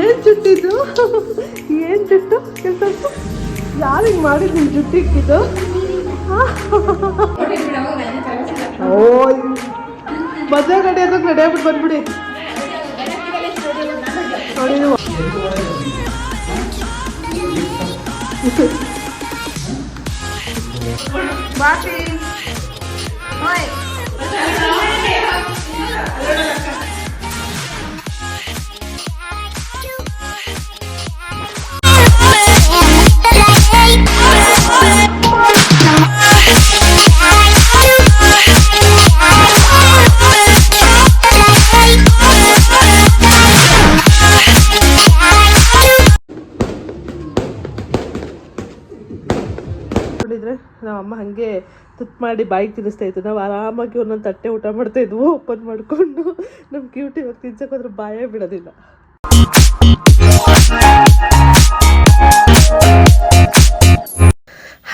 ಏನ್ ಜುಟ್ಟಿದು ಏನ್ ಜುಟ್ಟು? ಕೆಲಸ ಯಾರು ಹಿಂಗ್ ಮಾಡಿದ್ ನಿಮ್ ಜುಟ್ಟು ಇಕ್ಕಿದ್ದು? ಓಯ್ ಮದುವೆ ಗಡಿ ಅದಕ್ಕೆ ರೆಡಿ ಆಗ್ಬಿಟ್ಟು ಬಂದ್ಬಿಡಿ. ನೋಡಿ ಬಾಕಿ. ಮಾಡಿ ಬಾಯಿಗೆ ತಿನ್ನಿಸ್ತಾ ಇತ್ತು. ನಾವು ಆರಾಮಾಗಿ ಒಂದೊಂದು ತಟ್ಟೆ ಊಟ ಮಾಡ್ತಾ ಇದ್ವು, ಓಪನ್ ಮಾಡಿಕೊಂಡು. ನಮ್ಮ ಕ್ಯೂಟಿ ಇವಾಗ ಬಾಯೇ ಬಿಡೋದಿಲ್ಲ.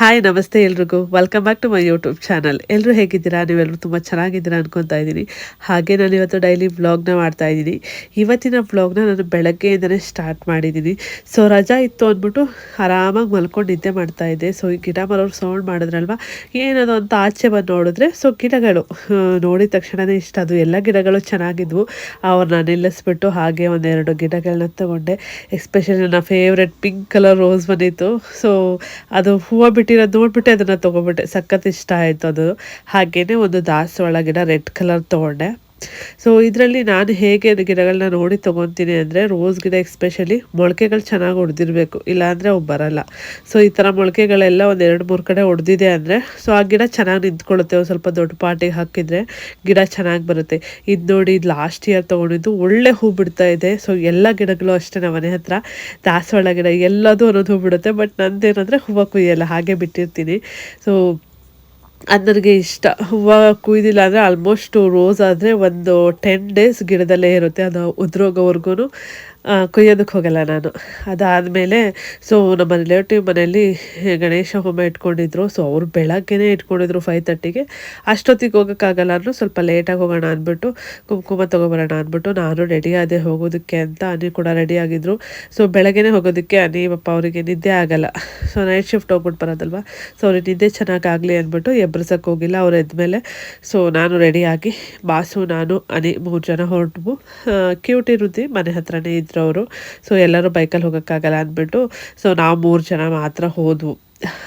ಹಾಯ್ ನಮಸ್ತೆ ಎಲ್ರಿಗೂ. Welcome back to my YouTube channel ಎಲ್ಲರೂ ಹೇಗಿದ್ದೀರಾ? ನೀವೆಲ್ಲರೂ ತುಂಬ ಚೆನ್ನಾಗಿದ್ದೀರಾ ಅನ್ಕೊತಾ ಇದ್ದೀನಿ. ಹಾಗೆ ನಾನು ಇವತ್ತು ಡೈಲಿ ವ್ಲಾಗ್ನ ಮಾಡ್ತಾ ಇದ್ದೀನಿ. ಇವತ್ತಿನ ವ್ಲಾಗ್ನ ನಾನು ಬೆಳಗ್ಗೆಯಿಂದಲೇ ಸ್ಟಾರ್ಟ್ ಮಾಡಿದ್ದೀನಿ. ಸೊ ರಜಾ ಇತ್ತು ಅಂದ್ಬಿಟ್ಟು ಆರಾಮಾಗಿ ಮಲ್ಕೊಂಡು ನಿದ್ದೆ ಮಾಡ್ತಾ ಇದ್ದೆ. ಸೊ ಈ ಗಿಡ ಮರವ್ರು ಸೌಂಡ್ ಮಾಡಿದ್ರಲ್ವ? ಏನದು ಅಂತ ಆಚೆ ಬಂದು ನೋಡಿದ್ರೆ ಸೊ ಗಿಡಗಳು. ನೋಡಿದ ತಕ್ಷಣವೇ ಇಷ್ಟ. ಅದು ಎಲ್ಲ ಗಿಡಗಳು ಚೆನ್ನಾಗಿದ್ವು. ಅವ್ರನ್ನ ನಿಲ್ಲಿಸ್ಬಿಟ್ಟು ಹಾಗೆ ಒಂದೆರಡು ಗಿಡಗಳನ್ನ ತಗೊಂಡೆ. ಎಸ್ಪೆಷಲಿ ನನ್ನ ಫೇವ್ರೆಟ್ ಪಿಂಕ್ ಕಲರ್ ರೋಸ್ ಬಂದಿತ್ತು. ಸೊ ಅದು ಹೂವು ಬಿಟ್ಟಿರೋದು ನೋಡ್ಬಿಟ್ಟೆ ಅದನ್ನು ತೊಗೊಬಿಟ್ಟೆ ಸಖತ್ ಇಷ್ಟ ಆಯಿತು ಅದು. ಹಾಗೆಯೇ ಒಂದು ದಾಸವಾಳ ಗಿಡ ರೆಡ್ ಕಲರ್ ತೊಗೊಂಡೆ. ಸೊ ಇದರಲ್ಲಿ ನಾನು ಹೇಗೆ ಗಿಡಗಳನ್ನ ನೋಡಿ ತೊಗೊತೀನಿ ಅಂದರೆ ರೋಸ್ ಗಿಡ ಎಸ್ಪೆಷಲಿ ಮೊಳಕೆಗಳು ಚೆನ್ನಾಗಿ ಹೊಡೆದಿರಬೇಕು ಇಲ್ಲಾಂದರೆ ಅವು ಬರಲ್ಲ. ಸೊ ಈ ಥರ ಮೊಳಕೆಗಳೆಲ್ಲ ಒಂದು ಎರಡು ಮೂರು ಕಡೆ ಹೊಡೆದಿದೆ ಅಂದರೆ ಸೊ ಆ ಗಿಡ ಚೆನ್ನಾಗಿ ನಿಂತ್ಕೊಳ್ಳುತ್ತೆ. ಒಂದು ಸ್ವಲ್ಪ ದೊಡ್ಡ ಪಾಟಿಗೆ ಹಾಕಿದರೆ ಗಿಡ ಚೆನ್ನಾಗಿ ಬರುತ್ತೆ. ಇದು ನೋಡಿ ಇದು ಲಾಸ್ಟ್ ಇಯರ್ ತೊಗೊಂಡಿದ್ದು ಒಳ್ಳೆ ಹೂ ಬಿಡ್ತಾ ಇದೆ. ಸೊ ಎಲ್ಲ ಗಿಡಗಳು ಅಷ್ಟೇ ನಮ್ಮ ಮನೆ ಹತ್ರ. ದಾಸವಾಳ ಗಿಡ ಎಲ್ಲದೂ ಅನ್ನೋದು ಹೂ ಬಿಡುತ್ತೆ. ಬಟ್ ನಂದೇನಂದರೆ ಹೂವು ಕುಯ್ಯಲ್ಲ, ಹಾಗೆ ಬಿಟ್ಟಿರ್ತೀನಿ. ಸೊ ಅದು ನನಗೆ ಇಷ್ಟ. ಹೂವು ಕುಯ್ದಿಲ್ಲ ಅಂದರೆ ಆಲ್ಮೋಸ್ಟ್ ರೋಸ್ ಆದರೆ ಒಂದು ಟೆನ್ ಡೇಸ್ ಗಿಡದಲ್ಲೇ ಇರುತ್ತೆ. ಅದು ಉದ್ರೋಗೋವರೆಗೂ ಕೊಯ್ಯೋದಕ್ಕೆ ಹೋಗಲ್ಲ ನಾನು. ಅದಾದಮೇಲೆ ಸೊ ನಮ್ಮ ರಿಲೇಟಿವ್ ಮನೆಯಲ್ಲಿ ಗಣೇಶ ಹೋಮ ಇಟ್ಕೊಂಡಿದ್ರು. ಸೊ ಅವ್ರು ಬೆಳಗ್ಗೆನೇ ಇಟ್ಕೊಂಡಿದ್ರು ಫೈವ್ ತರ್ಟಿಗೆ ಅಷ್ಟೊತ್ತಿಗೆ ಹೋಗೋಕ್ಕಾಗಲ್ಲ ಅಂದ್ರೂ ಸ್ವಲ್ಪ ಲೇಟಾಗಿ ಹೋಗೋಣ ಅಂದ್ಬಿಟ್ಟು, ಕುಂಕುಮ ತೊಗೊಬರೋಣ ಅಂದ್ಬಿಟ್ಟು ನಾನು ರೆಡಿ ಆದೆ ಹೋಗೋದಕ್ಕೆ ಅಂತ ಅನಿ ಕೂಡ ರೆಡಿ ಆಗಿದ್ರು. ಸೊ ಬೆಳಗ್ಗೆನೇ ಹೋಗೋದಕ್ಕೆ ಅನಿ ಪಾಪ ಅವರಿಗೆ ನಿದ್ದೆ ಆಗಲ್ಲ. ಸೊ ನೈಟ್ ಶಿಫ್ಟ್ ಹೋಗ್ಬಿಟ್ಟು ಬರೋದಲ್ವ? ಸೊ ಅವ್ರಿಗೆ ನಿದ್ದೆ ಚೆನ್ನಾಗಾಗಲಿ ಅಂದ್ಬಿಟ್ಟು ಎಬ್ರಿಸಕ್ಕೆ ಹೋಗಿಲ್ಲ. ಅವ್ರು ಎದ್ಮೇಲೆ ಸೊ ನಾನು ರೆಡಿಯಾಗಿ ಬಾಸು, ನಾನು, ಅನಿ ಮೂರು ಜನ ಹೊರಟು ಕ್ಯೂಟಿ ವೃದ್ಧಿ ಮನೆ ಹತ್ರನೇ ಇದ್ರು ಅವರು ಸೊ ಎಲ್ಲರೂ ಬೈಕಲ್ಲಿ ಹೋಗೋಕ್ಕಾಗಲ್ಲ ಅಂದ್ಬಿಟ್ಟು ಸೊ ನಾವು ಮೂರು ಜನ ಮಾತ್ರ ಹೋದ್ವು.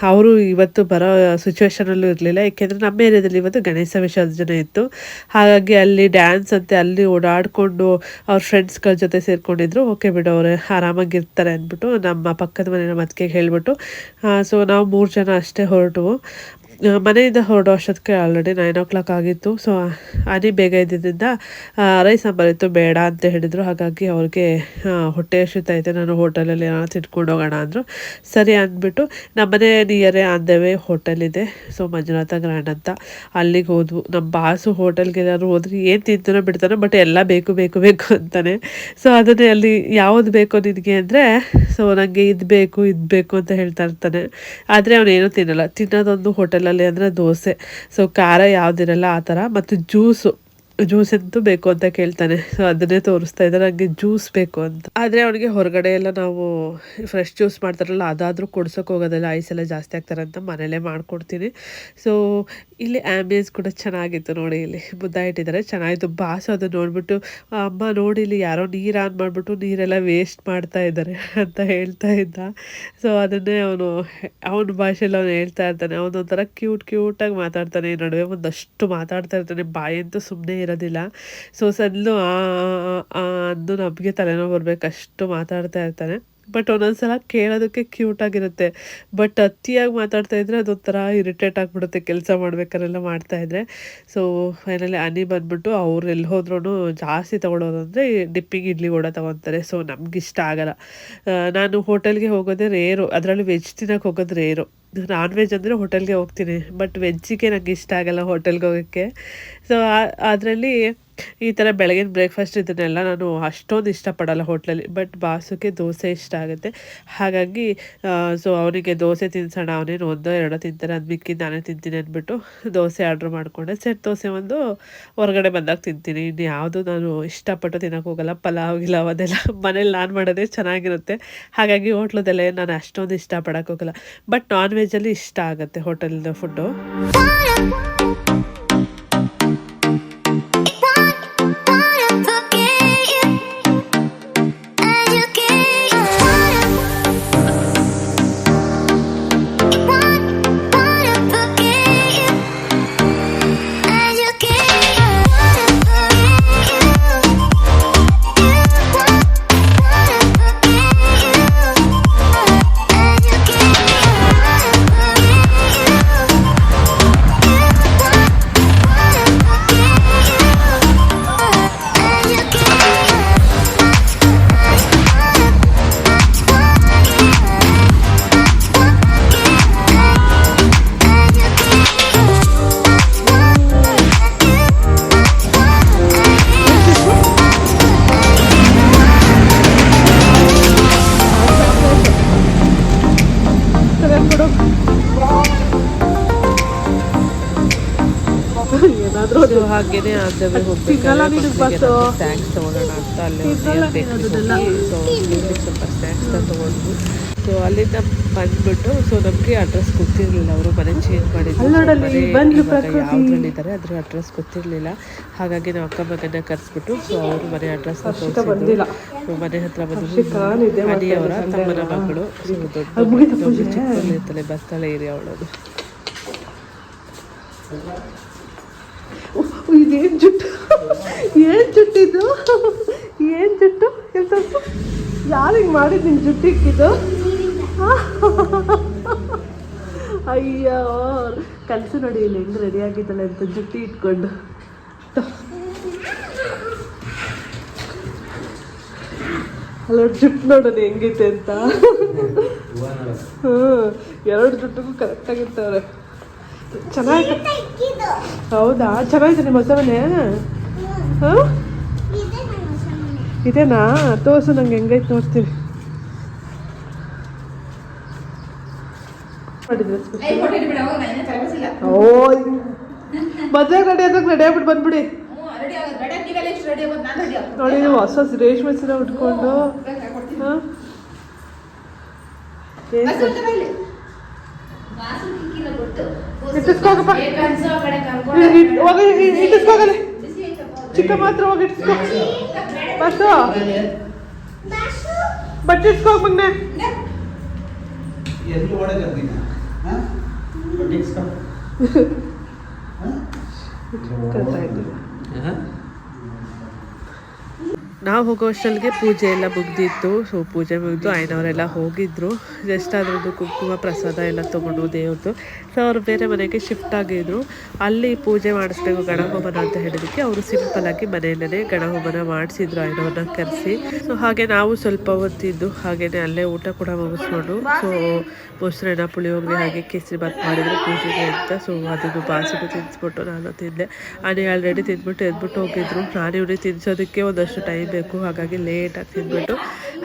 ಅವರು ಇವತ್ತು ಬರೋ ಸಿಚುವೇಶನಲ್ಲೂ ಇರಲಿಲ್ಲ ಏಕೆಂದರೆ ನಮ್ಮ ಏರಿಯಾದಲ್ಲಿ ಇವತ್ತು ಗಣೇಶ ವಿಸರ್ಜನೆ ಇತ್ತು. ಹಾಗಾಗಿ ಅಲ್ಲಿ ಡ್ಯಾನ್ಸ್ ಅಂತೆ ಅಲ್ಲಿ ಓಡಾಡಿಕೊಂಡು ಅವ್ರ ಫ್ರೆಂಡ್ಸ್ಗಳ ಜೊತೆ ಸೇರಿಕೊಂಡಿದ್ರು. ಓಕೆ ಬಿಡು ಅವರು ಆರಾಮಾಗಿರ್ತಾರೆ ಅಂದ್ಬಿಟ್ಟು ನಮ್ಮ ಪಕ್ಕದ ಮನೆ ಮತ್ತಿಗೆ ಹೇಳಿಬಿಟ್ಟು ಸೊ ನಾವು ಮೂರು ಜನ ಅಷ್ಟೇ ಹೊರಟು ಆ, ಮನೆಯಿಂದ ಹೊರಡೋ ಅಷ್ಟೊತ್ತಿಗೆ ಆಲ್ರೆಡಿ ನೈನ್ ಓ ಕ್ಲಾಕ್ ಆಗಿತ್ತು. ಸೊ ಅನಿ ಬೇಗ ಇದ್ದಿದ್ದರಿಂದ ರೈಸ್ ಸಾಂಬಾರ್ ಇತ್ತು, ಬೇಡ ಅಂತ ಹೇಳಿದರು. ಹಾಗಾಗಿ ಅವ್ರಿಗೆ ಹೊಟ್ಟೆ ಐತೆ ನಾನು ಹೋಟೆಲಲ್ಲಿ ಏನಾದ್ರು ತಿನ್ಕೊಂಡು ಹೋಗೋಣ ಅಂದರು. ಸರಿ ಅಂದ್ಬಿಟ್ಟು ನಮ್ಮನೆ ನಿಯರೇ ವೇ ಹೋಟೆಲ್ ಇದೆ. ಸೊ ಮಂಜುನಾಥ ಗ್ರ್ಯಾಂಡ್ ಅಂತ. ಅಲ್ಲಿಗೆ ಹೋದ್ವು. ನಮ್ಮ ಬಾಸು ಹೋಟೆಲ್ಗೆ ಏನಾದ್ರು ಹೋದ್ರೆ ಏನು ತಿಂತಾನೋ ಬಿಡ್ತಾನೋ ಬಟ್ ಎಲ್ಲ ಬೇಕು ಬೇಕು ಬೇಕು ಅಂತಾನೆ. ಸೊ ಅದನ್ನೇ ಅಲ್ಲಿ ಯಾವುದು ಬೇಕು ನಿನಗೆ ಅಂದರೆ ಸೊ ನನಗೆ ಇದು ಬೇಕು ಇದು ಬೇಕು ಅಂತ ಹೇಳ್ತಾ ಇರ್ತಾನೆ. ಆದರೆ ಅವನೇನು ತಿನ್ನಲ್ಲ. ತಿನ್ನೋದೊಂದು ಹೋಟೆಲಲ್ಲಿ ಅಂದರೆ ದೋಸೆ. ಸೊ ಖಾರ ಯಾವುದಿರಲ್ಲ ಆ ಥರ. ಮತ್ತು ಜ್ಯೂಸು ಜ್ಯೂಸ್ ಅಂತೂ ಬೇಕು ಅಂತ ಕೇಳ್ತಾನೆ. ಸೊ ಅದನ್ನೇ ತೋರಿಸ್ತಾ ಇದ್ದಾರೆ ನನಗೆ ಜ್ಯೂಸ್ ಬೇಕು ಅಂತ. ಆದರೆ ಅವನಿಗೆ ಹೊರಗಡೆ ಎಲ್ಲ ನಾವು ಫ್ರೆಶ್ ಜ್ಯೂಸ್ ಮಾಡ್ತಾರಲ್ಲ, ಅದಾದರೂ ಕೊಡ್ಸೋಕೆ ಹೋಗೋದಲ್ಲ ಐಸ್ ಎಲ್ಲ ಜಾಸ್ತಿ ಆಗ್ತಾರಂತ ಮನೇಲೇ ಮಾಡ್ಕೊಡ್ತೀನಿ. ಸೊ ಇಲ್ಲಿ ಆ್ಯಂಬಿಯನ್ಸ್ ಕೂಡ ಚೆನ್ನಾಗಿತ್ತು ನೋಡಿ ಇಲ್ಲಿ. ಮುದ್ದ ಇಟ್ಟಿದ್ದಾರೆ. ಚೆನ್ನಾಗಿತ್ತು. ಬಾಸು ಅದು ನೋಡಿಬಿಟ್ಟು, ಅಮ್ಮ ನೋಡಿ ಇಲ್ಲಿ ಯಾರೋ ನೀರು ಆನ್ ಮಾಡಿಬಿಟ್ಟು ನೀರೆಲ್ಲ ವೇಸ್ಟ್ ಮಾಡ್ತಾ ಇದ್ದಾರೆ ಅಂತ ಹೇಳ್ತಾ ಇದ್ದ. ಸೊ ಅದನ್ನೇ ಅವನು, ಅವನ ಭಾಷೆಯಲ್ಲಿ ಅವನು ಹೇಳ್ತಾ ಇರ್ತಾನೆ. ಅವನೊಂಥರ ಕ್ಯೂಟ್ ಕ್ಯೂಟಾಗಿ ಮಾತಾಡ್ತಾನೆ. ನಡುವೆ ಒಂದಷ್ಟು ಮಾತಾಡ್ತಾ ಇರ್ತಾನೆ. ಬಾಯಂತೂ ಸುಮ್ಮನೆ ಇರೋದಿಲ್ಲ ಸೊ ಸದ್ಲು ಅಂದು ನಮಗೆ ತಲೆನೋವು ಬರಬೇಕಷ್ಟು ಮಾತಾಡ್ತಾ ಇರ್ತಾನೆ ಬಟ್ ಒಂದೊಂದ್ಸಲ ಕೇಳೋದಕ್ಕೆ ಕ್ಯೂಟಾಗಿರುತ್ತೆ ಬಟ್ ಅತಿಯಾಗಿ ಮಾತಾಡ್ತಾ ಇದ್ರೆ ಅದೊಂಥರ ಇರಿಟೇಟ್ ಆಗಿಬಿಡುತ್ತೆ ಕೆಲಸ ಮಾಡ್ಬೇಕಾರೆಲ್ಲ ಮಾಡ್ತಾ ಇದ್ರೆ. ಸೊ ಫೈನಲಿ ಅನಿ ಬಂದ್ಬಿಟ್ಟು ಅವ್ರು ಎಲ್ಲಿ ಹೋದ್ರೂ ಜಾಸ್ತಿ ತಗೊಳ್ಳೋದು ಅಂದರೆ ಡಿಪ್ಪಿಂಗ್ ಇಡ್ಲಿ ಕೂಡ ತಗೊತಾರೆ. ಸೊ ಇಷ್ಟ ಆಗಲ್ಲ. ನಾನು ಹೋಟೆಲ್ಗೆ ಹೋಗೋದೇ ರೇರು. ಅದರಲ್ಲಿ ವೆಜ್ ತಿನ್ನೋಕೆ ಹೋಗೋದು ರೇರು. ನಾನ್ ವೆಜ್ ಅಂದರೆ ಹೋಟೆಲ್ಗೆ ಹೋಗ್ತೀನಿ. ಬಟ್ ವೆಜ್ಜಿಗೆ ನಂಗೆ ಇಷ್ಟ ಆಗಲ್ಲ ಹೋಟೆಲ್ಗೆ ಹೋಗೋಕ್ಕೆ. ಸೊ ಅದರಲ್ಲಿ ಈ ಥರ ಬೆಳಗಿನ ಬ್ರೇಕ್ಫಾಸ್ಟ್ ಇದನ್ನೆಲ್ಲ ನಾನು ಅಷ್ಟೊಂದು ಇಷ್ಟಪಡಲ್ಲ ಹೋಟ್ಲಲ್ಲಿ ಬಟ್ ಬಾಸುಗೆ ದೋಸೆ ಇಷ್ಟ ಆಗುತ್ತೆ. ಹಾಗಾಗಿ ಸೊ ಅವನಿಗೆ ದೋಸೆ ತಿನ್ಸೋಣ, ಅವನೇನು ಒಂದೋ ಎರಡೋ ತಿಂತಾರೆ, ಅದು ಮಿಕ್ಕಿ ನಾನೇ ತಿಂತೀನಿ ಅಂದ್ಬಿಟ್ಟು ದೋಸೆ ಆರ್ಡ್ರ್ ಮಾಡಿಕೊಂಡೆ. ಸೆಟ್ ದೋಸೆ ಒಂದು ಹೊರಗಡೆ ಬಂದಾಗ ತಿಂತೀನಿ. ಇನ್ನು ಯಾವುದು ನಾನು ಇಷ್ಟಪಟ್ಟು ತಿನ್ನೋಕೆ ಹೋಗಲ್ಲ, ಪಲಾವ್, ಗಿಲಾವ್ ಅದೆಲ್ಲ ಮನೇಲಿ ನಾನು ಮಾಡೋದೇ ಚೆನ್ನಾಗಿರುತ್ತೆ. ಹಾಗಾಗಿ ಹೋಟ್ಲದಲ್ಲೇ ನಾನು ಅಷ್ಟೊಂದು ಇಷ್ಟಪಡೋಕ್ಕೋಗಲ್ಲ ಬಟ್ ನಾನ್ ವೆಜ್ಜಲ್ಲಿ ಇಷ್ಟ ಆಗುತ್ತೆ ಹೋಟೆಲ್ದು ಫುಡ್ಡು ಸೊ ಹಾಗೇನೆ ಆದವೇ ಹೋಗ್ಬೇಕಾದ್ರೆ ಸ್ನ್ಯಾಕ್ಸ್ ತೊಗೊಳ್ಳೋಣ ಅಂತ ಅಲ್ಲಿ ಸೊ ಸ್ವಲ್ಪ ಸ್ನ್ಯಾಕ್ಸ್ ತೊಗೊಂಡ್ವಿ. ಸೊ ಅಲ್ಲಿಂದ ಬಂದ್ಬಿಟ್ಟು ಸೊ ನಮಗೆ ಅಡ್ರೆಸ್ ಗೊತ್ತಿರಲಿಲ್ಲ ಅವರು ಮನೆ ಚೇಂಜ್ ಮಾಡಿದ್ರು. ಯಾವ್ದ್ರಲ್ಲಿದ್ದಾರೆ ಅದ್ರ ಅಡ್ರೆಸ್ ಗೊತ್ತಿರಲಿಲ್ಲ. ಹಾಗಾಗಿ ನಾವು ಅಕ್ಕ ಮಗನ ಕರೆಸ್ಬಿಟ್ಟು ಸೊ ಅವರು ಮನೆ ಅಡ್ರೆಸ್ ತೋರಿಸಿದ್ರು. ಮನೆ ಹತ್ರ ಬಂದು ಮನೆಯವರ ತಮ್ಮನ ಮಗಳು. ಸೊ ಬರ್ತಾಳೆ ಏರಿಯಾ ಅವಳದು ಇದೇನು ಜುಟ್ಟು? ಏನು ಜುಟ್ಟಿದ್ದು ಏನು ಜುಟ್ಟು? ಎಂತ ಯಾರು ಹಿಂಗೆ ಮಾಡಿದ್ದು ನಿನ್ನ ಜುಟ್ಟು ಇಕ್ಕಿದ್ದು? ಅಯ್ಯೋ ಕನಸು ನೋಡಿ ಇಲ್ಲಿ ಹೆಂಗೆ ರೆಡಿ ಆಗಿದ್ದಾಳೆ ಅಂತ ಜುಟ್ಟಿ ಇಟ್ಕೊಂಡು. ಅಲ್ಲ ಜುಟ್ಟು ನೋಡೋದು ಹೆಂಗೈತೆ ಅಂತ. ಹ್ಞೂ ಎರಡು ಜುಟ್ಟಿಗೂ ಕರೆಕ್ಟಾಗಿರ್ತವ್ರೆ ಚೆನ್ನಾಗಿ ಹೌದಾ? ಚೆನ್ನಾಗಿದೆ ನಿಮ್ಮ ಹೊಸ ಮನೆ ಹಾಂ ಇದೇನಾ? ತೋರಿಸು ನಂಗೆ ಹೆಂಗೈತೆ ನೋಡ್ತೀನಿ ಓ ಮದುವೆ ರೆಡಿ ಆದಾಗ ರೆಡಿ ಆಗ್ಬಿಟ್ಟು ಬಂದ್ಬಿಡಿ. ನೋಡಿ ನೀವು ಹೊಸ ರೇಷ್ಮೆ ಸೀರೆ ಉಟ್ಕೊಂಡು. ಹಾಂ? ಇಟ್ಟಿಸ್ಕೋಗಪ್ಪ ಹೋಗಿ ಇಟ್ಟಿಸ್ಕೋಗಲಿ ಚಿಕ್ಕ ಮಾತ್ರ ಹೋಗಿ ಇಟ್ಟಿಸ್ಕೋ. ಬಸ್ಸು ಬಟ್ಟೆ ಇಟ್ಸ್ಕೋ ಮಗ್ನೆ. ಎಲ್ಲಿ ಓಡಕ್ಕೆ ಅದೀನ? ನಾವು ಹೋಗೋ ಪೂಜೆ ಎಲ್ಲ ಮುಗ್ದಿತ್ತು. ಸೊ ಪೂಜೆ ಮುಗಿದು ಆಯ್ನವರೆಲ್ಲ ಹೋಗಿದ್ರು. ಜಸ್ಟ್ ಅದರದ್ದು ಕುಂಕುಮ ಪ್ರಸಾದ ಎಲ್ಲ ತೊಗೊಂಡು ದೇವ್ರದ್ದು. ಸೊ ಅವರು ಬೇರೆ ಮನೆಗೆ ಶಿಫ್ಟ್ ಆಗಿದ್ರು. ಅಲ್ಲಿ ಪೂಜೆ ಮಾಡಿಸ್ಬೇಕು ಗಣಹೋಮನ ಅಂತ ಹೇಳಿದಕ್ಕೆ ಅವರು ಸಿಂಪಲ್ ಆಗಿ ಮನೆಯಲ್ಲೇ ಗಣಹೋಮನ ಮಾಡಿಸಿದ್ರು ಆಯ್ನವ್ರನ್ನ ಕರೆಸಿ. ಸೊ ಹಾಗೆ ನಾವು ಸ್ವಲ್ಪ ಹೊತ್ತಿದ್ದು. ಹಾಗೆಯೇ ಅಲ್ಲೇ ಊಟ ಕೂಡ ಮುಗಿಸ್ಕೊಂಡು. ಸೊ ಮೊಸರನ್ನ ಪುಳಿಯೋಗರೆ ಹಾಗೆ ಕೇಸರಿ ಬಾತ್ ಮಾಡಿದ್ರು ಪೂಜೆಗೆ ಅಂತ. ಸೊ ಅದನ್ನು ಬಾಸಿಗೂ ತಿನ್ಸ್ಬಿಟ್ಟು ನಾನು ತಿಂದೆ. ಅದೇ ಆಲ್ರೆಡಿ ತಿಂದ್ಬಿಟ್ಟು ಎದ್ಬಿಟ್ಟು ಹೋಗಿದ್ರು. ನಾನು ಇವ್ರಿಗೆ ತಿನ್ಸೋದಕ್ಕೆ ಒಂದಷ್ಟು ಟೈಮ್ ಹಾಗಾಗಿ ಲೇಟಾಗಿ ತಿಂದ್ಬಿಟ್ಟು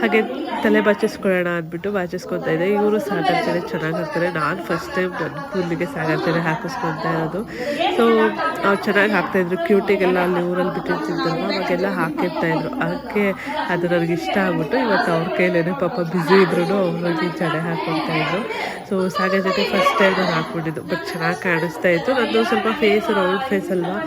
ಹಾಗೆ ತಲೆ ಬಾಚಿಸ್ಕೊಳ್ಳೋಣ ಅಂದ್ಬಿಟ್ಟು ಬಾಚಿಸ್ಕೊತಾ ಇದ್ದೆ. ಇವರು ಸಾಗರ್ಜನೆ ಚೆನ್ನಾಗಿ ಹಾಕ್ತಾರೆ ನಾನು ಫಸ್ಟ್ ಟೈಮ್ ನನ್ನ ಕೂದಲಿಗೆ ಸಾಗರ್ಜನೆ ಹಾಕಿಸ್ಕೊತಾ ಇರೋದು. ಸೊ ಅವ್ರು ಚೆನ್ನಾಗಿ ಹಾಕ್ತಾಯಿದ್ರು ಕ್ಯೂಟಿಗೆಲ್ಲ ಅಲ್ಲಿ ಊರಲ್ಲಿ ಬಿಟ್ಟಿರ್ತಿದ್ದಲ್ವ ಅವಾಗೆಲ್ಲ ಹಾಕಿರ್ತಾಯಿದ್ರು ಅದಕ್ಕೆ ಅದು ನನಗೆ ಇಷ್ಟ ಆಗ್ಬಿಟ್ಟು ಇವತ್ತು ಅವ್ರ ಕೈಲೇನೆ ಪಾಪ ಬ್ಯುಸಿ ಇದ್ರು ಅವ್ರಿಗೆ ಜಡೆ ಹಾಕ್ಕೊತಾ ಸೊ ಸಾಗರ್ ಜೊತೆ ಫಸ್ಟ್ ಟೈಮ್ ನಾನು ಹಾಕ್ಬಿಟ್ಟಿದ್ದು. ಬಟ್ ಚೆನ್ನಾಗಿ ಕಾಣಿಸ್ತಾ ಇತ್ತು. ನಂದು ಸ್ವಲ್ಪ ಫೇಸ್ ರೌಂಡ್ ಫೇಸ್ ಅಲ್ವಾ?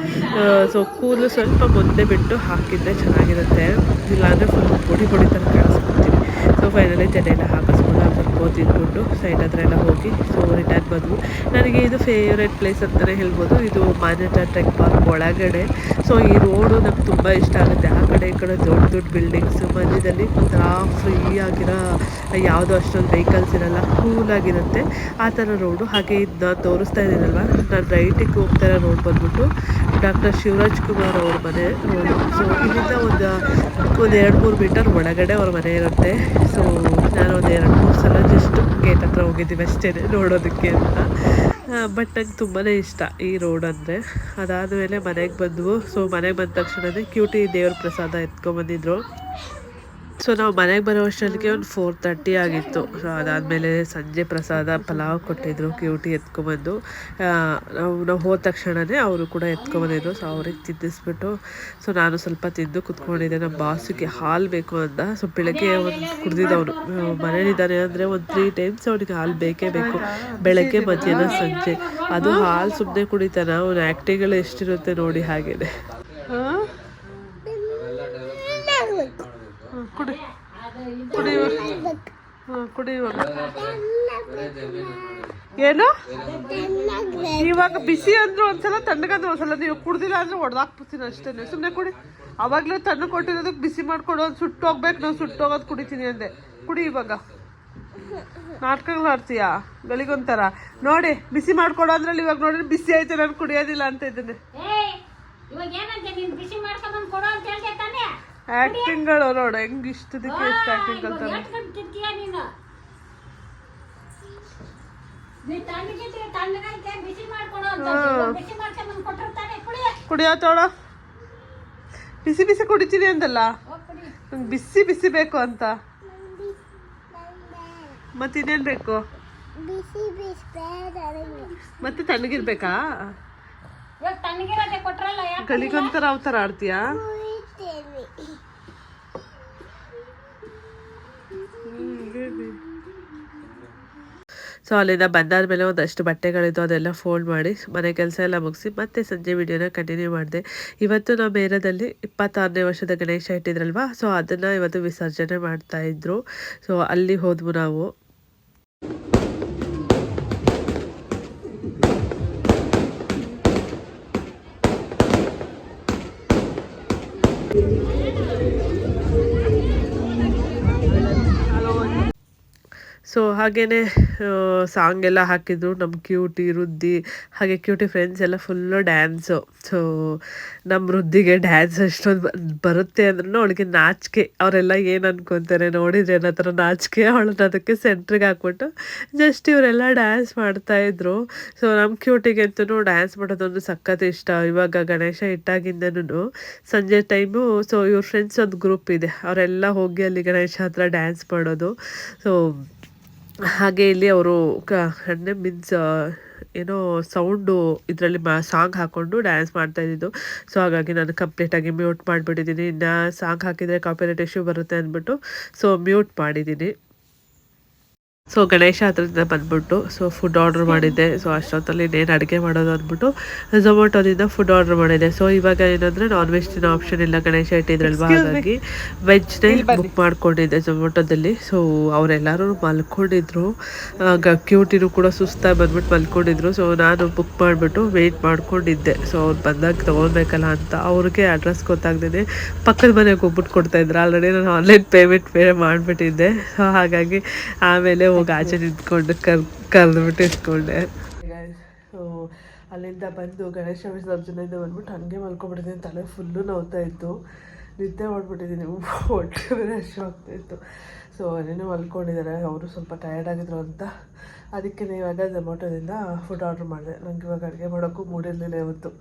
ಸೊ ಕೂದಲು ಸ್ವಲ್ಪ ಮುಂದೆ ಬಿಟ್ಟು ಹಾಕಿದ್ದೆ ಚೆನ್ನಾಗಿರುತ್ತೆ. ಇಲ್ಲಾಂದರೆ ಫುಲ್ ಪೊಡಿ ಪೊಡಿ ಥರ ಕಾಣಿಸ್ಕೊತೀನಿ ಸೊ ಫೈನಲಿ ಜಡೆ ಎಲ್ಲ ಹಾಕಿಸ್ಕೊಂಡು ಹೊತ್ತು ಇದ್ಬಿಟ್ಟು ಸೈಡ್ ಹತ್ರ ಎಲ್ಲ ಹೋಗಿ ಸೊ ರಿಟರ್ನ್ ಬಂದ್ವಿ. ನನಗೆ ಇದು ಫೇವ್ರೆಟ್ ಪ್ಲೇಸ್ ಅಂತಲೇ ಹೇಳ್ಬೋದು. ಇದು ಮಾನ್ಯಟ ಟ್ರೆಕ್ ಪಾರ್ಕ್ ಒಳಗಡೆ. ಸೊ ಈ ರೋಡು ನಮ್ಗೆ ತುಂಬ ಇಷ್ಟ ಆಗುತ್ತೆ. ಆ ಕಡೆ ಈ ಕಡೆ ದೊಡ್ಡ ದೊಡ್ಡ ಬಿಲ್ಡಿಂಗ್ಸು ಮಧ್ಯದಲ್ಲಿ ಒಂಥರ ಫ್ರೀ ಆಗಿರೋ ಯಾವುದೋ ಅಷ್ಟೊಂದು ವೆಹಿಕಲ್ಸ್ ಇರಲ್ಲ ಕೂಲಾಗಿರುತ್ತೆ ಆ ಥರ ರೋಡು ಹಾಗೆ ಇದು ನಾನು ತೋರಿಸ್ತಾ ಇದ್ದೀನಲ್ವ? ನಾನು ರೈಟಿಗೆ ಹೋಗ್ತಾ ಇರೋ ರೋಡ್ ಬಂದ್ಬಿಟ್ಟು. ಡಾಕ್ಟರ್ ಶಿವರಾಜ್ ಕುಮಾರ್ ಅವ್ರ ಮನೆ. ಸೊ ಇಲ್ಲಿಂದ ಒಂದು ಒಂದು ಎರಡು ಮೂರು ಮೀಟರ್ ಒಳಗಡೆ ಅವ್ರ ಮನೆ ಇರುತ್ತೆ. ಸೊ ನಾನು ಒಂದು ಎರಡು ಮೂರು ಸಲ ಜಸ್ಟ್ ಗೇಟ್ ಹತ್ರ ಹೋಗಿದ್ದೀವಿ ಅಷ್ಟೇ ನೋಡೋದಕ್ಕೆ ಅಂತ. ಬಟ್ ನಂಗೆ ತುಂಬಾ ಇಷ್ಟ ಈ ರೋಡ್ ಅಂದರೆ. ಅದಾದಮೇಲೆ ಮನೆಗೆ ಬಂದವು. ಸೊ ಮನೆಗೆ ಬಂದ ತಕ್ಷಣವೇ ಕ್ಯೂಟಿ ದೇವ್ರ ಪ್ರಸಾದ ಎತ್ಕೊಂಬಂದಿದ್ರು ಸೊ ನಾವು ಮನೆಗೆ ಬರೋ ಅಷ್ಟೊತ್ತಿಗೆ ಒಂದು ಫೋರ್ ತರ್ಟಿ ಆಗಿತ್ತು. ಸೊ ಅದಾದಮೇಲೆ ಸಂಜೆ ಪ್ರಸಾದ ಪಲಾವ್ ಕೊಟ್ಟಿದ್ರು ಕ್ಯೂಟಿ ಎತ್ಕೊಂಬಂದು. ನಾವು ನಾವು ಹೋದ ತಕ್ಷಣವೇ ಅವರು ಕೂಡ ಎತ್ಕೊಂಬಂದಿದ್ರು. ಸೊ ಅವ್ರಿಗೆ ತಿದ್ದಿಸ್ಬಿಟ್ಟು ಸೊ ನಾನು ಸ್ವಲ್ಪ ತಿಂದು ಕುತ್ಕೊಂಡಿದ್ದೆ. ನಮ್ಮ ಬಾಸಿಗೆ ಹಾಲು ಬೇಕು ಅಂತ ಸೊ ಬೆಳಗ್ಗೆ ಒಂದು ಕುಡ್ದಿದ್ದವನು ಮನೇಲಿದ್ದಾನೆ ಅಂದರೆ ಒಂದು ತ್ರೀ ಟೈಮ್ಸ್ ಅವನಿಗೆ ಹಾಲು ಬೇಕೇ ಬೇಕು. ಬೆಳಗ್ಗೆ, ಮಧ್ಯಾಹ್ನ, ಸಂಜೆ. ಅದು ಹಾಲು ಸುಮ್ಮನೆ ಕುಡಿತಾನೆ. ಅವನ ಆ್ಯಕ್ಟಿಗಳು ಎಷ್ಟಿರುತ್ತೆ ನೋಡಿ ಹಾಗೇನೆ ಹಾಂ ಕುಡಿ ಕುಡಿ ಹಾಂ ಕುಡಿ ಇವಾಗ. ಏನು? ಇವಾಗ ಬಿಸಿ ಅಂದ್ರು ಒಂದ್ಸಲ ತಣ್ಣಗಂದ್ರೆ ಒಂದ್ಸಲ. ನೀವು ಕುಡ್ದಿಲ್ಲ ಅಂದ್ರೆ ಹೊಡೆದಾಕ್ಬಿಡ್ತೀನಿ ಅಷ್ಟೇ ಸುಮ್ಮನೆ ಕುಡಿ. ಅವಾಗಲೂ ತಣ್ಣಗೆ ಕೊಟ್ಟಿರೋದಕ್ಕೆ ಬಿಸಿ ಮಾಡ್ಕೊಡು ಒಂದು ಸುಟ್ಟು ಹೋಗ್ಬೇಕು ನಾವು ಸುಟ್ಟು ಹೋಗೋದು ಕುಡಿತೀನಿ ಅಂದೆ. ಕುಡಿ ಇವಾಗ. ನಾಟಕಗಳು ಆಡ್ತೀಯಾ? ಬೆಳಿಗೊಂಥರ ನೋಡಿ ಬಿಸಿ ಮಾಡ್ಕೊಡು ಅಂದ್ರಲ್ಲಿ ಇವಾಗ ನೋಡಿ ಬಿಸಿ ಆಯ್ತು ನಾನು ಕುಡಿಯೋದಿಲ್ಲ ಅಂತ ಇದ್ದೀನಿ. ಏಯ್ ಇವಾಗ ಏನಂತೆ ನೀನ್ ಬಿಸಿ ಮಾಡ್ಕೊಂಡ್ ಕೊಡು ಅಂತ ಹೇಳ್ದೆ ತಾನೇ? ಆಕ್ಟಿಂಗ್ಗಳು ನೋಡು ಹೆಂಗ್ ಇಷ್ಟದಕ್ಕೆ ಎಷ್ಟು ಆಕ್ಟಿಂಗ್ ಇವಾಗ ನೀನು? ನೀ ತಣ್ಣಗಿದ್ರೆ ತಣ್ಣಗೈತೆ ಬಿಸಿ ಮಾಡ್ಕೊಡು ಅಂತ ಇವಾಗ ಬಿಸಿ ಮಾಡ್ಕೊಂಡ್ ಕೊಟ್ಟಿರ್ತಾನೆ ಕುಡಿ. ಕುಡಿಯೋತೋಳ ಬಿಸಿ ಬಿಸಿ ಕುಡಿತೀನಿ ಅಂತಲ್ಲ ಹೋಗ್ ಕುಡಿ. ನಂಗೆ ಬಿಸಿ ಬಿಸಿ ಬೇಕು ಅಂತ. ಮತ್ತೆ ಇನ್ನೇನ್ ಬೇಕು? ಮತ್ತೆ ತಣ್ಣಗಿರ್ಬೇಕಾ ಇವಾಗ ತಣ್ಣಗಿರೋದೆ ಕೊಟ್ರಲ್ಲ ಯಾಕೆ ಅವತಾರ ಆಡ್ತೀಯಾ? ಸೊ ಅಲ್ಲಿಂದ ಬಂದಾದ್ಮೇಲೆ ಒಂದಷ್ಟು ಬಟ್ಟೆಗಳಿದ್ದು ಅದೆಲ್ಲ ಫೋಲ್ಡ್ ಮಾಡಿ ಮನೆ ಕೆಲಸ ಎಲ್ಲ ಮುಗಿಸಿ ಮತ್ತೆ ಸಂಜೆ ವಿಡಿಯೋನ ಕಂಟಿನ್ಯೂ ಮಾಡಿದೆ. ಇವತ್ತು ನಮ್ಮ ಏರಿಯಾದಲ್ಲಿ ಇಪ್ಪತ್ತಾರನೇ ವರ್ಷದ ಗಣೇಶ ಇಟ್ಟಿದ್ರಲ್ವಾ? ಸೊ ಅದನ್ನು ಇವತ್ತು ವಿಸರ್ಜನೆ ಮಾಡ್ತಾ ಇದ್ರು. ಸೊ ಅಲ್ಲಿ ಹೋದ್ವು ನಾವು. ಸೊ ಹಾಗೇ ಸಾಂಗ್ ಎಲ್ಲ ಹಾಕಿದ್ರು. ನಮ್ಮ ಕ್ಯೂಟಿ ವೃದ್ಧಿ, ಹಾಗೆ ಕ್ಯೂಟಿ ಫ್ರೆಂಡ್ಸ್ ಎಲ್ಲ ಫುಲ್ಲು ಡ್ಯಾನ್ಸು ಸೊ ನಮ್ಮ ವೃದ್ಧಿಗೆ ಡ್ಯಾನ್ಸ್ ಅಷ್ಟೊಂದು ಬರುತ್ತೆ ಅಂದ್ರೂ ಅವಳಿಗೆ ನಾಚಿಕೆ. ಅವರೆಲ್ಲ ಏನು ಅನ್ಕೊತಾರೆ ನೋಡಿದ್ರೆ ನನ್ನ ಥರ ನಾಚಿಕೆ ಅವಳನ್ನ ಅದಕ್ಕೆ ಸೆಂಟ್ರಿಗೆ ಹಾಕ್ಬಿಟ್ಟು ಜಸ್ಟ್ ಇವರೆಲ್ಲ ಡ್ಯಾನ್ಸ್ ಮಾಡ್ತಾಯಿದ್ರು ಸೊ ನಮ್ಮ ಕ್ಯೂಟಿಗಂತೂ ಡ್ಯಾನ್ಸ್ ಮಾಡೋದೊಂದು ಸಖತ್ ಇಷ್ಟ. ಇವಾಗ ಗಣೇಶ ಇಟ್ಟಾಗಿಂದನೂ ಸಂಜೆ ಟೈಮು ಸೊ ಇವ್ರ ಫ್ರೆಂಡ್ಸ್ ಒಂದು ಗ್ರೂಪ್ ಇದೆ. ಅವರೆಲ್ಲ ಹೋಗಿ ಅಲ್ಲಿ ಗಣೇಶ ಹತ್ರ ಡ್ಯಾನ್ಸ್ ಮಾಡೋದು. ಸೊ ಹಾಗೆ ಇಲ್ಲಿ ಅವರು ಕ ಮೀನ್ಸ್ ಏನೋ ಸೌಂಡು ಇದರಲ್ಲಿ ಮಾ ಸಾಂಗ್ ಹಾಕ್ಕೊಂಡು ಡ್ಯಾನ್ಸ್ ಮಾಡ್ತಾ ಇದ್ದಿದ್ದು. ಸೊ ಹಾಗಾಗಿ ನಾನು ಕಂಪ್ಲೀಟಾಗಿ ಮ್ಯೂಟ್ ಮಾಡಿಬಿಟ್ಟಿದ್ದೀನಿ. ಇನ್ನು ಸಾಂಗ್ ಹಾಕಿದರೆ ಕಾಪಿರೈಟ್ ಇಶ್ಯೂ ಬರುತ್ತೆ ಅಂದ್ಬಿಟ್ಟು ಸೊ ಮ್ಯೂಟ್ ಮಾಡಿದ್ದೀನಿ. ಸೊ ಗಣೇಶ ಹತ್ರದಿಂದ ಬಂದ್ಬಿಟ್ಟು ಸೊ ಫುಡ್ ಆರ್ಡರ್ ಮಾಡಿದ್ದೆ. ಸೊ ಅಷ್ಟೊತ್ತಲ್ಲಿ ಇನ್ನೇನು ಅಡುಗೆ ಮಾಡೋದು ಅಂದ್ಬಿಟ್ಟು ಝೊಮೊಟೊದಿಂದ ಫುಡ್ ಆರ್ಡರ್ ಮಾಡಿದ್ದೆ. ಸೊ ಇವಾಗ ಏನಂದರೆ ನಾನ್ ವೆಜ್ ತಿನ್ನೋ ಆಪ್ಷನ್ ಇಲ್ಲ ಗಣೇಶ ಇಟ್ಟಿದ್ರಲ್ವಾ? ಹಾಗಾಗಿ ವೆಜ್ನೇ ಬುಕ್ ಮಾಡ್ಕೊಂಡಿದ್ದೆ ಝೊಮೊಟೊದಲ್ಲಿ ಸೊ ಅವರೆಲ್ಲರೂ ಮಲ್ಕೊಂಡಿದ್ರು. ಕ್ಯೂಟಿನೂ ಕೂಡ ಸುಸ್ತಾಗಿ ಬಂದ್ಬಿಟ್ಟು ಮಲ್ಕೊಂಡಿದ್ರು. ಸೊ ನಾನು ಬುಕ್ ಮಾಡಿಬಿಟ್ಟು ವೆಯ್ಟ್ ಮಾಡ್ಕೊಂಡಿದ್ದೆ. ಸೊ ಅವ್ರು ಬಂದಾಗ ತೊಗೊಳ್ಬೇಕಲ್ಲ ಅಂತ. ಅವ್ರಿಗೆ ಅಡ್ರೆಸ್ ಗೊತ್ತಾಗ್ದೇ ಪಕ್ಕದ ಮನೆಗೆ ಹೋಗ್ಬಿಟ್ಟು ಕೊಡ್ತಾಯಿದ್ರು ಆಲ್ರೆಡಿ ನಾನು ಆನ್ಲೈನ್ ಪೇಮೆಂಟ್ ಬೇರೆ ಮಾಡಿಬಿಟ್ಟಿದ್ದೆ. ಸೊ ಹಾಗಾಗಿ ಆಮೇಲೆ ಹೋಗಿ ಆಚೆ ನಿಂತ್ಕೊಂಡು ಕರ್, ಕರೆದ್ಬಿಟ್ಟು ಇಟ್ಕೊಂಡೆ. ಅಲ್ಲಿಂದ ಬಂದು ಗಣೇಶ ವಿಸರ್ಜನೆಯಿಂದ ಬಂದ್ಬಿಟ್ಟು ಹಂಗೆ ಮಲ್ಕೊಬಿಟ್ಟಿದ್ದೀನಿ ತಲೆ ಫುಲ್ಲು ನೋವ್ತಾ ಇತ್ತು. ನಿದ್ದೆ ಮಾಡ್ಬಿಟ್ಟಿದ್ದೀನಿ. ಹೊಟ್ಟೆ ಬೇರೆ ಹಶು ಆಗ್ತಾ ಇತ್ತು. ಸೊ ಅದೇನೋ ಮಲ್ಕೊಂಡಿದ್ದಾರೆ. ಅವರು ಸ್ವಲ್ಪ ಟಯರ್ಡ್ ಆಗಿದ್ರು ಅಂತ. ಅದಕ್ಕೆ ಇವಾಗ ಝೊಮ್ಯಾಟೋದಿಂದ ಫುಡ್ ಆರ್ಡ್ರ್ ಮಾಡಿದೆ. ನಂಗೆ ಇವಾಗ ಅಡುಗೆ ಮಾಡೋಕ್ಕೂ ಮೂಡಿರಲಿಲ್ಲ ಇವತ್ತು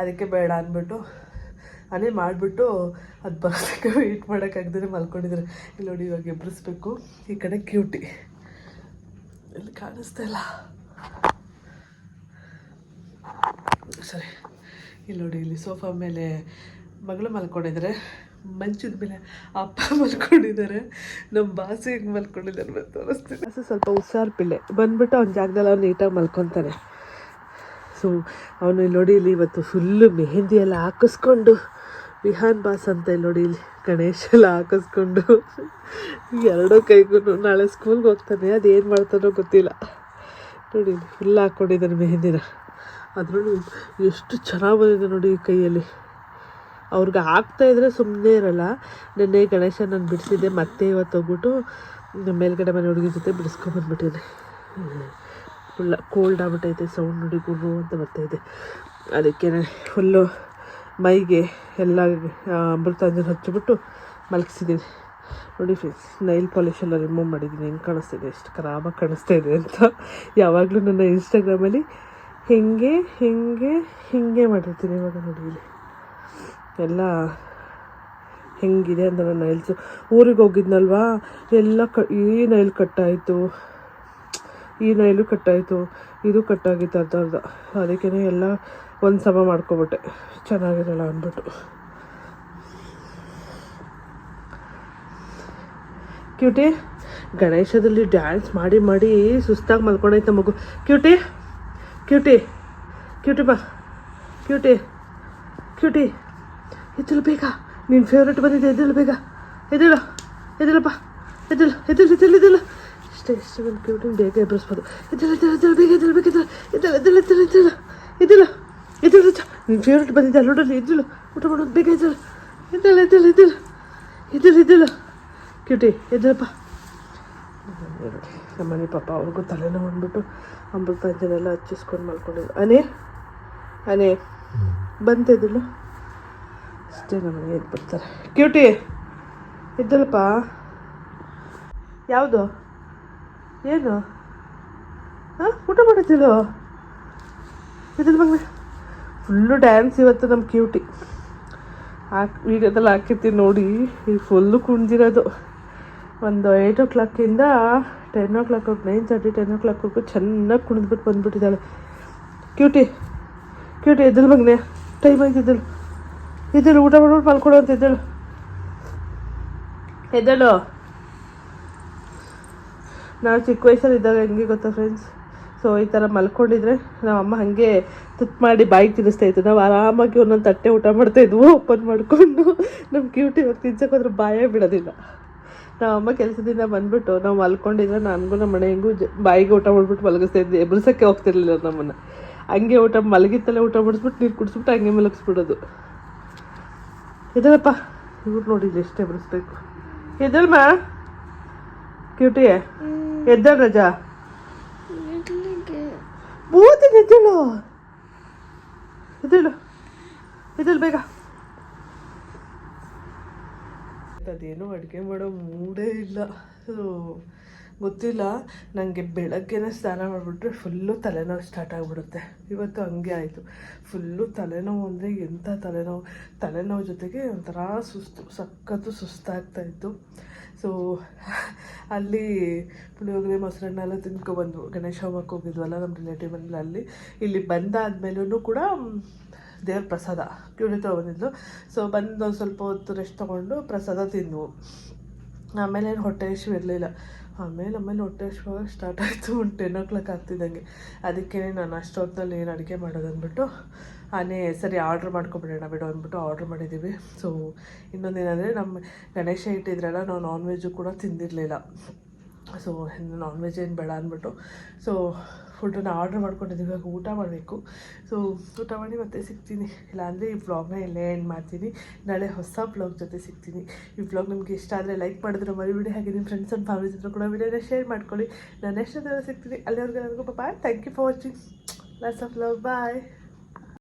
ಅದಕ್ಕೆ ಬೇಡ ಅಂದ್ಬಿಟ್ಟು ಅದೇ ಮಾಡಿಬಿಟ್ಟು ಅದು ಬರೋದಕ್ಕೆ ವೆಯ್ಟ್ ಮಾಡೋಕ್ಕಾಗ್ದೇ ಮಲ್ಕೊಂಡಿದ್ದಾರೆ. ಇಲ್ಲಿ ನೋಡಿ ಇವಾಗ ಎಬ್ಬರಿಸ್ಬೇಕು ಈ ಕಡೆ ಕ್ಯೂಟಿ ಇಲ್ಲಿ ಕಾಣಿಸ್ತಾ ಇಲ್ಲ. ಸರಿ, ಇಲ್ಲಿ ನೋಡಿ, ಇಲ್ಲಿ ಸೋಫಾ ಮೇಲೆ ಮಗಳು ಮಲ್ಕೊಂಡಿದ್ದಾರೆ. ಮಂಚದ ಮೇಲೆ ಅಪ್ಪ ಮಲ್ಕೊಂಡಿದ್ದಾರೆ. ನಮ್ಮ ಬಾಸಿ ಹೆಂಗೆ ಮಲ್ಕೊಂಡಿದ್ದಾರೆ ಅಂತ ತೋರಿಸ್ತೀನಿ ಸೊ ಸ್ವಲ್ಪ ಹುಷಾರು ಪಿಲ್ಲೆ ಬಂದ್ಬಿಟ್ಟು ಅವ್ನ ಜಾಗದಲ್ಲಿ ಅವ್ನು ನೀಟಾಗಿ ಮಲ್ಕೊತಾನೆ. ಸೊ ಅವನು ಇಲ್ಲಿ ನೋಡಿ, ಇಲ್ಲಿ ಇವತ್ತು ಫುಲ್ಲು ಮೆಹಂದಿ ಎಲ್ಲ ಹಾಕಿಸ್ಕೊಂಡು ವಿಹಾನ್ ಬಾಸ್ ಅಂತ ಇಲ್ಲಿ ನೋಡಿ ಇಲ್ಲಿ ಗಣೇಶ್ ಎಲ್ಲ ಹಾಕಿಸ್ಕೊಂಡು ಎರಡೂ ಕೈಗೂ ನಾಳೆ ಸ್ಕೂಲ್ಗೆ ಹೋಗ್ತಾನೆ. ಅದು ಏನು ಮಾಡ್ತಾನೋ ಗೊತ್ತಿಲ್ಲ. ನೋಡಿ ಫುಲ್ ಹಾಕ್ಕೊಂಡಿದ್ದಾನೆ ಮೆಹಂದಿನ. ಅದರಲ್ಲೂ ಎಷ್ಟು ಚೆನ್ನಾಗಿ ಬಂದಿದೆ ನೋಡಿ ಈ ಕೈಯಲ್ಲಿ. ಅವ್ರಿಗೆ ಆಗ್ತಾ ಇದ್ರೆ ಸುಮ್ಮನೆ ಇರಲ್ಲ. ನೆನ್ನೆ ಗಣೇಶ ನಾನು ಬಿಡಿಸಿದ್ದೆ, ಮತ್ತೆ ಇವತ್ತು ಹೋಗ್ಬಿಟ್ಟು ಮೇಲ್ಗಡೆ ಮನೆ ಹುಡುಗಿ ಜೊತೆ ಬಿಡಿಸ್ಕೊಂಬಂದ್ಬಿಟ್ಟಿದ್ದೆ ಫುಲ್ಲ ಕೋಲ್ಡ್ ಆಗ್ಬಿಟ್ಟೈತೆ ಸೌಂಡ್ ನೋಡಿ ಗುರು ಅಂತ ಬರ್ತಾಯಿದೆ ಅದಕ್ಕೆ ಫುಲ್ಲು ಮೈಗೆ ಎಲ್ಲ ಅಮೃತಾಂಜನ್ ಹಚ್ಚಿಬಿಟ್ಟು ಮಲಗಿಸಿದ್ದೀನಿ ನೋಡಿ ಫ್ರೆಂಡ್ಸ್ ನೈಲ್ ಪಾಲಿಷ್ ಎಲ್ಲ ರಿಮೂವ್ ಮಾಡಿದ್ದೀನಿ ಹೆಂಗೆ ಕಾಣಿಸ್ತಿದೆ? ಎಷ್ಟು ಖರಾಬಾಗಿ ಕಾಣಿಸ್ತಾ ಇದೆ ಅಂತ. ಯಾವಾಗಲೂ ನನ್ನ ಇನ್ಸ್ಟಾಗ್ರಾಮಲ್ಲಿ ಹೇಗೆ ಹೇಗೆ, ಹಿಂಗೆ ಮಾಡಿರ್ತೀನಿ ಇವಾಗ ನೋಡಿ ಇಲ್ಲಿ. ಎಲ್ಲ ಹೆಂಗಿದೆ ಅಂತ ನನ್ನ ನೈಲ್ಸು ಊರಿಗೆ ಹೋಗಿದ್ನಲ್ವಾ? ಎಲ್ಲ ಕ, ಈ ನೈಲ್ ಕಟ್ಟಾಯಿತು. ಈ ನೈಲು ಕಟ್ಟಾಯಿತು. ಇದು ಕಟ್ಟಾಗಿತ್ತು ಅರ್ಧ ಅರ್ಧ. ಅದಕ್ಕೇ ಎಲ್ಲ ಒಂದು ಸಮ ಮಾಡ್ಕೊಬಿಟ್ಟೆ. ಚೆನ್ನಾಗಿರಲ್ಲ ಅಂದ್ಬಿಟ್ಟು. ಕ್ಯೂಟಿ, ಗಣೇಶದಲ್ಲಿ ಡ್ಯಾನ್ಸ್ ಮಾಡಿ ಮಾಡಿ ಸುಸ್ತಾಗಿ ಮಲ್ಕೊಂಡೈತೆ ಮಗು. ಕ್ಯೂಟಿ ಕ್ಯೂಟಿ ಕ್ಯೂಟಿ ಬಾ. ಕ್ಯೂಟಿ ಕ್ಯೂಟಿ ಎದ್ದೇಳು ಬೇಗ. ನಿನ್ನ ಫೇವ್ರೇಟ್ ಬಂದಿದೆ ಎದ್ದೇಳು ಬೇಗ. ಎದ್ದೇಳು ಎದ್ದೇಳಪ್ಪ ಎದ್ದೇಳು ಎದ್ದೇಳು ಎದ್ದೇಳು ಎದ್ದೇಳು ಇಷ್ಟೇ, ಇಷ್ಟ ಒಂದು ಕ್ಯೂಟಿನ ಬೇಗ ಎಬ್ಬರಿಸ್ಬೋದು ಎದ್ದೇಳು ಎದ್ದೇಳು ಬೇಗ ಎದ್ದೇಳು ಬೇಗ ಎದ್ದೇಳು ಎದ್ದೇಳು ಎದ್ದೇಳು ಎದ್ದೇಳು ಎದ್ದೇಳು ನಿನ್ನ ಫೇವ್ರೆಟ್ ಬಂದಿದ್ದೆ ಅಲ್ಲಿ ನೋಡಲ್ಲಿ ಎದ್ದೇಳು ಊಟ ಮಾಡೋದು ಬೇಗ ಎದ್ದೇಳು. ಎದ್ದೇಳು ಎದ್ದೇಳು ಎದ್ದೇಳು. ಎದ್ದೇಳು ಎದ್ದೇಳು. ಕ್ಯೂಟಿ, ಎದ್ದೇಳಪ್ಪ. ನಮ್ಮನೆ ಪಾಪ ಅವ್ರಿಗೂ ತಲೆನೋವು ಅಂದ್ಬಿಟ್ಟು ಅಮೃತಾಂಜನೆಲ್ಲ ಹಚ್ಚಿಸ್ಕೊಂಡು ಮಲ್ಕೊಂಡಿದ್ರು. ಅನೇ ಅನೇ ಬಂತಿದ್ದಿಲ್ಲ ಅಷ್ಟೇ ನಮ್ಮನೆ ಎದ್ದು ಬರ್ತಾರೆ. ಕ್ಯೂಟಿ ಇದ್ದಲ್ಲಪ್ಪ ಯಾವುದು? ಏನು? ಹಾಂ? ಊಟ ಮಾಡಿದ್ದಿಲ್ಲ? ಇದ್ರ ಮಗನೆ. ಫುಲ್ಲು ಡ್ಯಾನ್ಸ್ ಇವತ್ತು ನಮ್ಮ ಕ್ಯೂಟಿ ಹಾಕಿ ವೀಡಿಯೋದಲ್ಲಿ ಹಾಕಿರ್ತೀನಿ ನೋಡಿ ಈಗ ಫುಲ್ಲು ಕುಣ್ದಿರೋದು ಒಂದು ಏಯ್ಟ್ ಓ ಕ್ಲಾಕಿಂದ ten o'clock nine thirty ten ಓ ಕ್ಲಾಕ್ವರೆಗೂ ಚೆನ್ನಾಗಿ ಕುಣಿದ್ಬಿಟ್ಟು ಬಂದ್ಬಿಟ್ಟಿದ್ದಾಳೆ ಕ್ಯೂಟಿ ಕ್ಯೂಟಿ ಎದ್ದಳು ಮಗನೆ ಟೈಮ್ ಆಯ್ತು ಎದ್ದಳು ಎದ್ದೇಳು ಊಟ ಮಾಡ್ಬಿಟ್ಟು ಮಲ್ಕೊಡು ಅಂತ ಎದ್ದೇಳು ಎದ್ದೇಳು ನಾವು ಚಿಕ್ಕ ವಯಸ್ಸಲ್ಲಿ ಇದ್ದಾಗ ಹೆಂಗೆ ಗೊತ್ತಾ ಫ್ರೆಂಡ್ಸ್ ಸೊ ಈ ಥರ ಮಲ್ಕೊಂಡಿದ್ರೆ ನಮ್ಮ ಅಮ್ಮ ಹಾಗೆ ತುತ್ತು ಮಾಡಿ ಬಾಯಿಗೆ ತಿನ್ನಿಸ್ತಾ ಇತ್ತು. ನಾವು ಆರಾಮಾಗಿ ಒಂದೊಂದು ತಟ್ಟೆ ಊಟ ಮಾಡ್ತಾ ಇದ್ವು, ಓಪನ್ ಮಾಡಿಕೊಂಡು. ನಮ್ಮ ಕ್ಯೂಟಿ ಹೋಗಿ ತಿನ್ಸಕ್ಕೆ ಹೋದ್ರೆ ಬಾಯೇ ಬಿಡೋದಿಲ್ಲ. ನಮ್ಮ ಅಮ್ಮ ಕೆಲಸದಿಂದ ಬಂದ್ಬಿಟ್ಟು ನಾವು ಮಲ್ಕೊಂಡಿದ್ರೆ ನನಗೂ ನಮ್ಮ ಮನೆ ಹೆಂಗೂ ಜ, ಬಾಯಿಗೆ ಊಟ ಮಾಡ್ಬಿಟ್ಟು ಮಲಗಿಸ್ತಾ ಇದ್ವಿ. ಎಬ್ರಿಸೋಕ್ಕೆ ಹೋಗ್ತಿರ್ಲಿಲ್ಲ ನಮ್ಮನ್ನು. ಹಂಗೆ ಊಟ ಮಲಗಿತ್ತಲ್ಲೇ ಊಟ ಮಾಡಿಸ್ಬಿಟ್ಟು ನೀರು ಕುಡಿಸ್ಬಿಟ್ಟು ಹಂಗೆ ಮಲಗಿಸ್ಬಿಡೋದು. ಇದಲ್ಲಪ್ಪ ಇವ್ರು ನೋಡಿ ಇಲ್ಲಿ ಎಬ್ರಿಸ್ಬೇಕು. ಬರೆಸ್ಬೇಕು ಕ್ಯೂಟಿಯೇ ಕ್ಯೂಟಿ ಎದ್ದೇಳ ರಜಾ. ಮೂವತ್ತಿನ ಎದ್ದೇಳು ಎದ್ದೇಳು ಎದ್ದೇಳು ಬೇಗ. ಅದೇನು ಅಡುಗೆ ಮಾಡೋ ಮೂಡೇ ಇಲ್ಲ. ಗೊತ್ತಿಲ್ಲ. ನನಗೆ ಬೆಳಗ್ಗೆನೇ ಸ್ನಾನ ಮಾಡಿಬಿಟ್ರೆ ಫುಲ್ಲು ತಲೆನೋವು ಸ್ಟಾರ್ಟ್ ಆಗಿಬಿಡುತ್ತೆ. ಇವತ್ತು ಹಂಗೆ ಆಯಿತು. ಫುಲ್ಲು ತಲೆನೋವು ಅಂದರೆ ಎಂಥ ತಲೆನೋವು? ತಲೆನೋವು ಜೊತೆಗೆ ಒಂಥರ ಸುಸ್ತು, ಸಖತ್ತು ಸುಸ್ತಾಗ್ತಾಯಿತ್ತು ಸೊ ಅಲ್ಲಿ ಪುಳಿಯೋಗರೆ ಮೊಸರನ್ನ ಎಲ್ಲ ತಿನ್ಕೊಬಂದ್ವು ಗಣೇಶ ಹೋಮಕ್ಕೆ ಹೋಗಿದ್ವಲ್ಲ ನಮ್ಮ ರಿಲೇಟಿವ್ ಮನೇಲಿ ಅಲ್ಲಿ ಇಲ್ಲಿ ಬಂದಾದ್ಮೇಲೂ ಕೂಡ ದೇವ್ರ ಪ್ರಸಾದ ಕ್ಯೂಡಿತ ಬಂದಿದ್ದು ಸೊ ಬಂದು ಸ್ವಲ್ಪ ಹೊತ್ತು ರೆಸ್ಟ್ ತೊಗೊಂಡು ಪ್ರಸಾದ ತಿಂದವು. ಆಮೇಲೆ ಏನು ಹೊಟ್ಟೆ ಹಸಿವು ಇರಲಿಲ್ಲ. ಆಮೇಲೆ ಆಮೇಲೆ ಹೊಟ್ಟೆ ಹಸಿವಾಗ ಸ್ಟಾರ್ಟ್ ಆಯಿತು. ಒಂದು ಟೆನ್ ಓ ಕ್ಲಾಕ್ ಆಗ್ತಿದ್ದಂಗೆ. ಅದಕ್ಕೆ ನಾನು ಅಷ್ಟೊತ್ತಲ್ಲಿ ಏನು ಅಡುಗೆ ಮಾಡೋದು ಅಂದ್ಬಿಟ್ಟು ಆನೆ ಸರಿ ಆರ್ಡ್ರ್ ಮಾಡ್ಕೊಬಿಡೋಣ ಬಿಡು ಅಂದ್ಬಿಟ್ಟು ಆರ್ಡ್ರ್ ಮಾಡಿದ್ದೀವಿ. ಸೊ ಇನ್ನೊಂದೇನೆಂದರೆ ನಮ್ಮ ಗಣೇಶ ಇಟ್ಟಿದ್ರಲ್ಲ, ನಾವು ನಾನ್ ವೆಜ್ಜು ಕೂಡ ತಿಂದಿರಲಿಲ್ಲ. ಸೊ ನಾನ್ ವೆಜ್ ಏನು ಬೇಡ ಅಂದ್ಬಿಟ್ಟು. ಸೊ ಫುಡ್ಡನ್ನ ಆರ್ಡ್ರ್ ಮಾಡ್ಕೊಂಡಿದ್ದೀವಿ, ಇವಾಗ ಊಟ ಮಾಡಬೇಕು. ಸೊ ಊಟ ಮಾಡಿ ಮತ್ತೆ ಸಿಗ್ತೀನಿ. ಇಲ್ಲಾಂದರೆ ಈ ವ್ಲಾಗ್ನ ಇಲ್ಲೇ ಎಂಡ್ ಮಾಡ್ತೀನಿ. ನಾಳೆ ಹೊಸ ಬ್ಲಾಗ್ ಜೊತೆ ಸಿಗ್ತೀನಿ. ಈ ವ್ಲಾಗ್ ನಿಮ್ಗೆ ಇಷ್ಟ ಆದರೆ ಲೈಕ್ ಮಾಡಿದ್ರೆ ಮರಿಬಿಡಿ. ಹಾಗೆ ನಿಮ್ಮ ಫ್ರೆಂಡ್ಸ್ ಆ್ಯಂಡ್ ಫ್ಯಾಮಿಲಿ ಹತ್ರ ಕೂಡ ವಿಡಿಯೋನ ಶೇರ್ ಮಾಡ್ಕೊಳ್ಳಿ. ನಾನು ಎಷ್ಟು ಸಿಗ್ತೀನಿ. ಅಲ್ಲಿವರೆಗೂ ನನಗೂ thank you for watching lots of love bye